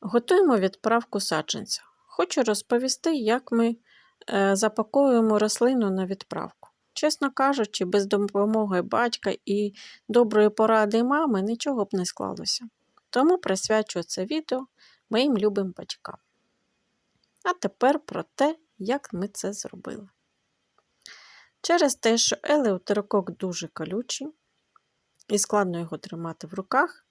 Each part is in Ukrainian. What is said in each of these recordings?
Готуємо відправку саджанця. Хочу розповісти, як ми е, запаковуємо рослину на відправку. Чесно кажучи, без допомоги батька і доброї поради мами нічого б не склалося. Тому присвячую це відео моїм любим батькам. А тепер про те, як ми це зробили. Через те, що елеутерокок дуже колючий і складно його тримати в руках,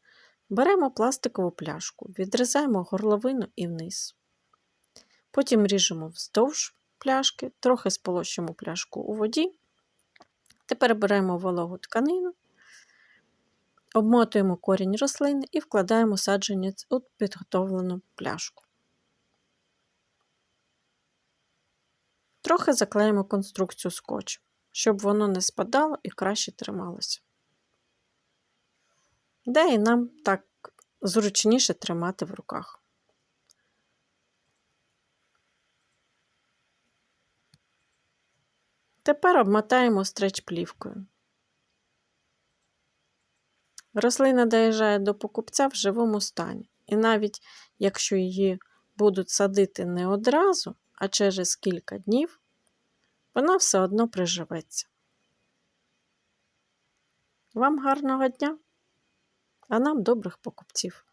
беремо пластикову пляшку, відрізаємо горловину і вниз. Потім ріжемо вздовж пляшки, трохи сполощимо пляшку у воді. Тепер беремо вологу тканину, обмотуємо корінь рослини і вкладаємо саджанець у підготовлену пляшку. Трохи заклеїмо конструкцію скотчем, щоб воно не спадало і краще трималося. Де і нам так зручніше тримати в руках. Тепер обмотаємо стреч плівкою. Рослина доїжджає до покупця в живому стані, і навіть якщо її будуть садити не одразу, а через кілька днів, вона все одно приживеться. Вам гарного дня, а нам добрих покупців!